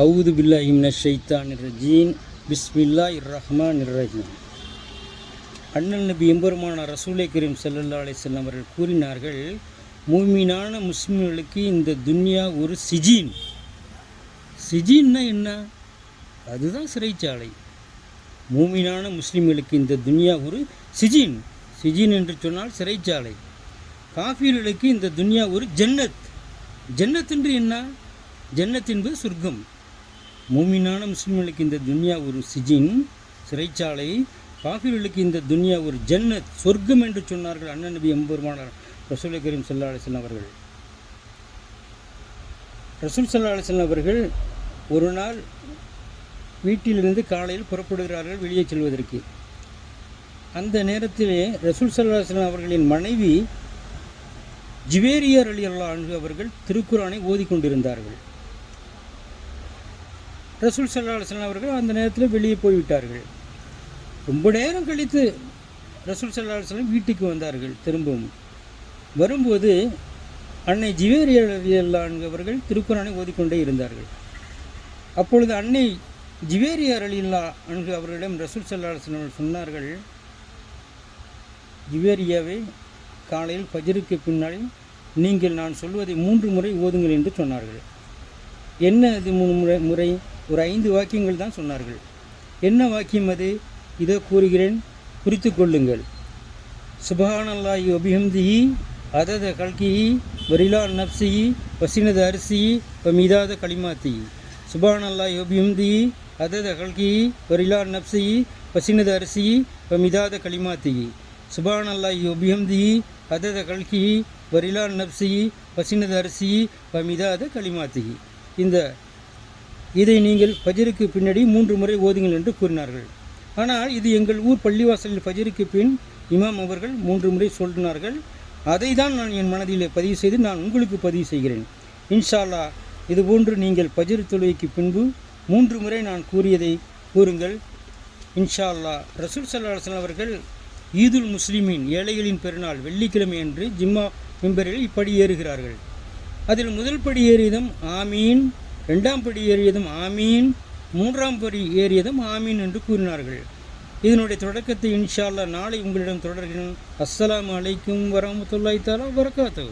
அவுது பில்லா இம்ன ஷைத்தான் ரஜீன் பிஸ்மில்லா இர்ரஹ்மான் ரஹீம் அண்ணன் நபி எம்பெருமான ரசூலை கரீம் ஸல்லல்லாஹு அலைஹி செல்லம் அவர்கள் கூறினார்கள் மூமினான முஸ்லிம்களுக்கு இந்த துன்யா ஒரு சிஜீன். சிஜீன்னா என்ன? அதுதான் சிறைச்சாலை. மூமினான முஸ்லிம்களுக்கு இந்த துன்யா ஒரு சிஜீன். சிஜீன் என்று சொன்னால் சிறைச்சாலை. காஃபீர்களுக்கு இந்த துன்யா ஒரு ஜன்னத். ஜன்னத் என்று என்ன? ஜன்னத் என்பது சொர்க்கம். மூமினான முஸ்லிம்களுக்கு இந்த துன்யா ஒரு சிஜின் சிறைச்சாலை. காஃபிர்களுக்கு இந்த துன்யா ஒரு ஜன்னத் சொர்க்கம் என்று சொன்னார்கள் அண்ணன் நபி எம்பெருமானார் ரசூல் கரீம் சல்லா அலிஸ்லாம் அவர்கள். ரசூல் சல்லா அலிஸ்லாம் அவர்கள் ஒரு நாள் வீட்டிலிருந்து காலையில் புறப்படுகிறார்கள் வெளியே செல்வதற்கு. அந்த நேரத்திலே ரசூல் சல்லா அலிஸ்லாம் அவர்களின் மனைவி ஜிவேரியர் அலி அல்லா அவர்கள் திருக்குறானை ஓதிக்கொண்டிருந்தார்கள். ரசூல் சல்லா அவர்கள் அந்த நேரத்தில் வெளியே போய்விட்டார்கள். ரொம்ப நேரம் கழித்து ரசூல் சல்லா வீட்டுக்கு வந்தார்கள் திரும்பவும். வரும்போது அன்னை ஜிவேரியர் அலி அவர்கள் திருக்குறானை ஓதிக்கொண்டே இருந்தார்கள். அப்பொழுது அன்னை ஜிவேரியர் அலில்லா அல்லா அவர்களிடம் ரசூல் சல்லா அலுவலாம் சொன்னார்கள் ஜிவேரியாவை காலையில் பஜருக்கு பின்னால் நீங்கள் நான் சொல்வதை மூன்று முறை ஓதுங்கள் என்று சொன்னார்கள். என்ன அது மூணு முறை முறை? ஒரு ஐந்து வாக்கியங்கள் தான் சொன்னார்கள். என்ன வாக்கியம் அது? இதோ கூறுகிறேன் குறித்து கொள்ளுங்கள். சுபஹானல்லாஹி ஒபிஹம்திஹி அதத கல்கிஹி வரிலா நப்சிஹி வசினத அரிசிஹி வ மிதாத களிமாத்திஹி. சுபஹானல்லாஹி ஒபிஹம்திஹி அதத கல்கிஹி வரிலா நப்சிஹி வசினத அரிசிஹி வ மிதாத களிமாத்திஹி. சுபஹானல்லாஹி ஒபிஹம்திஹி அதத கல்கிஹி வரிலா நப்சிஹி வசினத அரிசிஹி வ மிதாத களிமாத்திஹி. இந்த இதை நீங்கள் ஃபஜருக்கு பின்னாடி மூன்று முறை ஓதுங்கள் என்று கூறினார்கள். ஆனால் இது எங்கள் ஊர் பள்ளிவாசலில் ஃபஜருக்கு பின் இமாம் அவர்கள் மூன்று முறை சொல்லினார்கள். அதை தான் நான் என் மனதிலே பதிவு செய்து நான் உங்களுக்கு பதிவு செய்கிறேன். இன்ஷால்லா இதுபோன்று நீங்கள் ஃபஜர் தொழுகைக்கு பின்பு மூன்று முறை நான் கூறியதை கூறுங்கள். இன்ஷா ரசூல் சல்லாஹன் அவர்கள் ஈதுல் முஸ்லிமின் ஏழைகளின் பெருநாள் வெள்ளிக்கிழமை அன்று ஜிம்மா மெம்பரில் இப்படி ஏறுகிறார்கள். அதில் முதல் படி ஏறியதும் ஆமீன் ரெண்டாம் படி ஏறியதும் ஆமீன் மூன்றாம் படி ஏறியதும் ஆமீன் என்று கூறினார்கள். இதனுடைய தொடக்கத்தை இன்ஷால்லா நாளை உங்களிடம் தொடர்கிறேன். அஸ்லாம் அலைக்கும் வரமத்துல்லாய் தாலா வரகாத்து